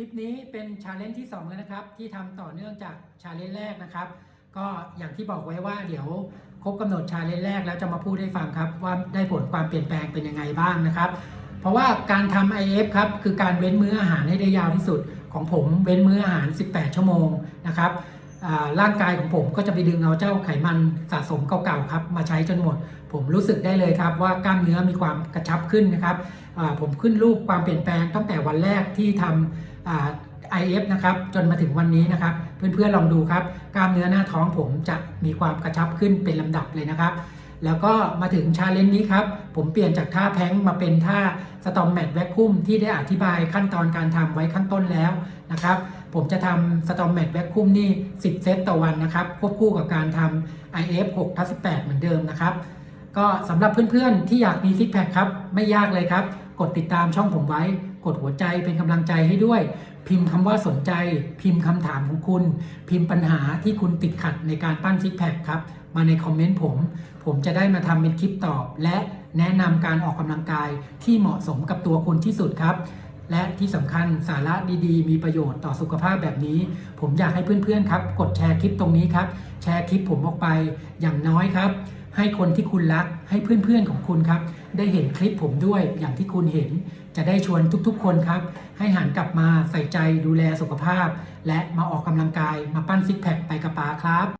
คลิปนี้เป็นชาเลนจ์ที่ 2 แล้วนะครับ ที่ทำต่อเนื่องจากชาเลนจ์แรกนะครับ ก็อย่างที่บอกไว้ว่าเดี๋ยวครบกำหนดชาเลนจ์แรกแล้วจะมาพูดให้ฟังครับว่าได้ผลความเปลี่ยนแปลงเป็นยังไงบ้างนะครับ เพราะว่าการทำ IF ครับคือการเว้นมื้ออาหารให้ได้ยาวที่สุด ของผมเว้นมื้ออาหาร 18 ชั่วโมงนะครับร่างกายของผมก็จะไปดึงเอาเจ้าไขมันสะสมเก่าๆครับมาใช้จนหมด ผมรู้สึกได้เลยครับว่ากล้ามเนื้อมีความกระชับขึ้นนะครับผมขึ้นรูปความเปลี่ยนแปลงตั้งแต่วันแรกที่ทำอ่า IF นะครับจนมาถึงวันนี้นะครับ เพื่อนๆลองดูครับกล้ามเนื้อหน้าท้องผมจะมีความกระชับขึ้นเป็นลำดับเลยนะครับ แล้วก็มาถึงชาเลนจ์นี้ครับ ผมเปลี่ยนจากท่าแพลงมาเป็นท่าสตอมแมทแวคคุมที่ได้อธิบายขั้นตอนการทำไว้ข้างต้นแล้วนะครับ ผมจะทำสตอมแมทแวคคุมนี่ 10 เซตต่อวันนะครับ ควบคู่กับการทำ IF 6ทับ18 เหมือนเดิมนะครับ ก็สำหรับเพื่อนๆที่อยากมีซิกแพคครับไม่ยากเลยครับ กดติดตามช่องผมไว้ กดหัวใจเป็นกำลังใจให้ด้วย พิมพ์คำว่าสนใจ พิมพ์คำถามของคุณ พิมพ์ปัญหาที่คุณติดขัดในการปั้นซิกแพคครับ มาในคอมเมนต์ผม ผมจะได้มาทำเป็นคลิปตอบ และแนะนำการออกกำลังกายที่เหมาะสมกับตัวคุณที่สุดครับและที่สำคัญสาระดีๆ มีประโยชน์ต่อสุขภาพแบบนี้ ผมอยากให้เพื่อนๆครับ กดแชร์คลิปตรงนี้ครับ แชร์คลิปผมออกไปอย่างน้อยครับ ให้คนที่คุณรักให้เพื่อนๆของคุณครับ ได้เห็นคลิปผมด้วยอย่างที่คุณเห็น จะได้ชวนทุกๆ คนครับ ให้หันกลับมาใส่ใจดูแลสุขภาพ และมาออกกำลังกายมาปั้นซิกแพคไปกระป๋าครับ